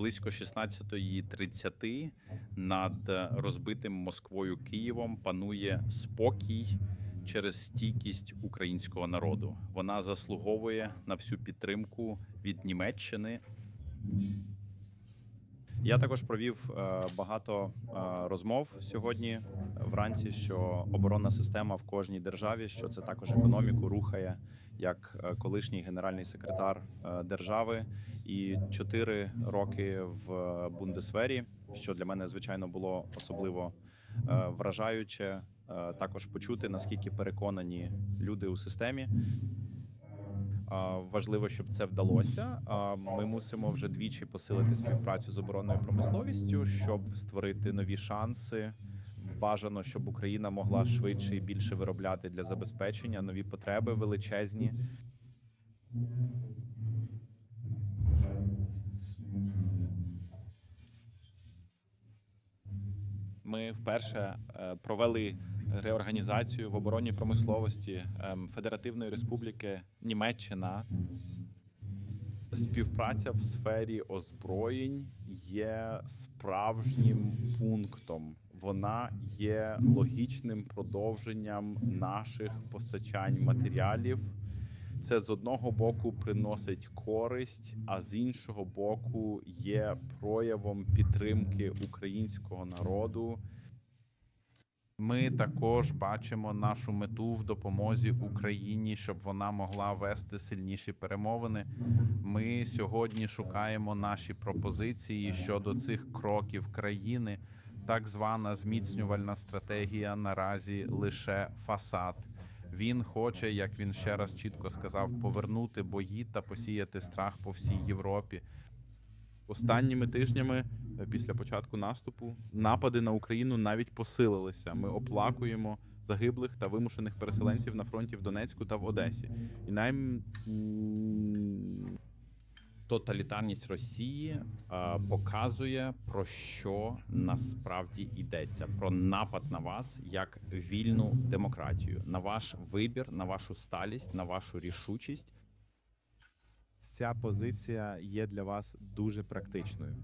близько 16.30 над розбитим Москвою Києвом панує спокій через стійкість українського народу. Вона заслуговує на всю підтримку від Німеччини. Я також провів е, багато е, розмов сьогодні вранці, що оборонна система в кожній державі, що це також економіку рухає як е, колишній генеральний секретар е, держави, і чотири роки в е, Бундесвері, що для мене звичайно було особливо е, вражаюче. е, Також почути наскільки переконані люди у системі. Важливо, щоб це вдалося. Ми мусимо вже двічі посилити співпрацю з оборонною промисловістю, щоб створити нові шанси. Бажано, щоб Україна могла швидше і більше виробляти для забезпечення нові потреби величезні. Ми вперше е, провели реорганізацію в оборонній промисловості ем, Федеративної Республіки Німеччина. Співпраця в сфері озброєнь є справжнім пунктом. Вона є логічним продовженням наших постачань матеріалів. Це з одного боку приносить користь, а з іншого боку є проявом підтримки українського народу. Ми також бачимо нашу мету в допомозі Україні, щоб вона могла вести сильніші перемовини. Ми сьогодні шукаємо наші пропозиції щодо цих кроків країни. Так звана зміцнювальна стратегія наразі лише фасад. Він хоче, як він ще раз чітко сказав, повернути бої та посіяти страх по всій Європі. Останніми тижнями е, після початку наступу напади на Україну навіть посилилися. Ми оплакуємо загиблих та вимушених переселенців на фронті в Донецьку та в Одесі. І най... тоталітарність Росії е, показує про що насправді йдеться: про напад на вас як вільну демократію, на ваш вибір, на вашу сталість, на вашу рішучість. Ця позиція є для вас дуже практичною.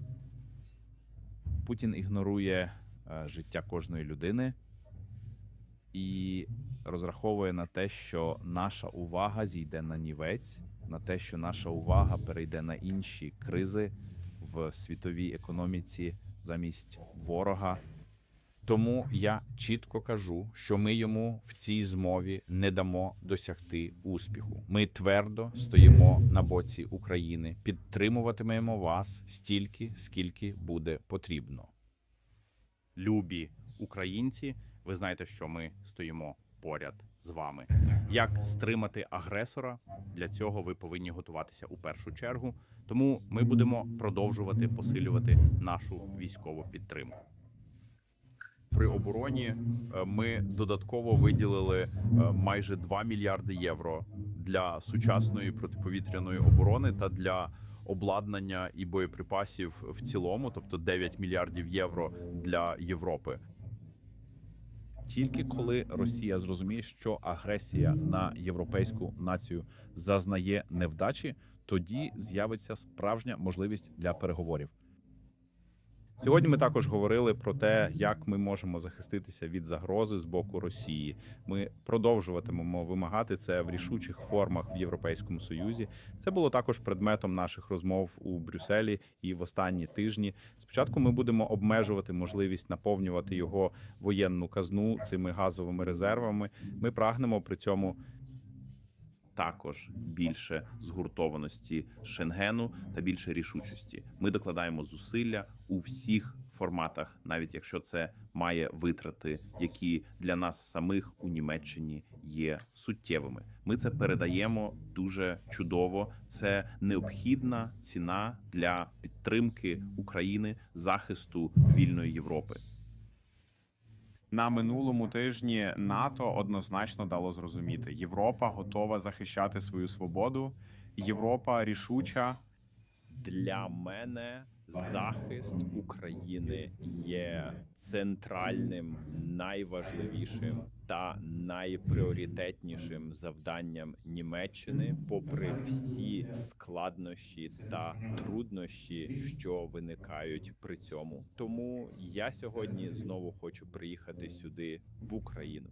Путін ігнорує е, життя кожної людини і розраховує на те, що наша увага зійде на нівець, на те, що наша увага перейде на інші кризи в світовій економіці замість ворога. Тому я чітко кажу, що ми йому в цій змові не дамо досягти успіху. Ми твердо стоїмо на боці України, підтримуватимемо вас стільки, скільки буде потрібно. Любі українці, ви знаєте, що ми стоїмо поряд з вами. Як стримати агресора? Для цього ви повинні готуватися у першу чергу. Тому ми будемо продовжувати посилювати нашу військову підтримку при обороні е, ми додатково виділили е, майже 2 мільярди євро для сучасної протиповітряної оборони та для обладнання і боєприпасів в цілому, тобто 9 мільярдів євро для Європи. Тільки коли Росія зрозуміє, що агресія на європейську націю зазнає невдачі, тоді з'явиться справжня можливість для переговорів. Сьогодні ми також говорили про те, як ми можемо захиститися від загрози з боку Росії. Ми продовжуватимемо вимагати це в рішучих формах в Європейському Союзі. Це було також предметом наших розмов у Брюсселі і в останні тижні. Спочатку ми будемо обмежувати можливість наповнювати його воєнну казну цими газовими резервами. Ми прагнемо при цьому також більше згуртованості Шенгену та більше рішучості. Ми докладаємо зусилля у всіх форматах, навіть якщо це має витрати, які для нас самих у Німеччині є суттєвими. Ми це передаємо дуже чудово. Це необхідна ціна для підтримки України захисту вільної Європи. На минулому тижні НАТО однозначно дало зрозуміти, Європа готова захищати свою свободу. Європа рішуча Для мене захист України є центральним, найважливішим та найпріоритетнішим завданням Німеччини, попри всі складнощі та труднощі, що виникають при цьому. Тому я сьогодні знову хочу приїхати сюди в Україну.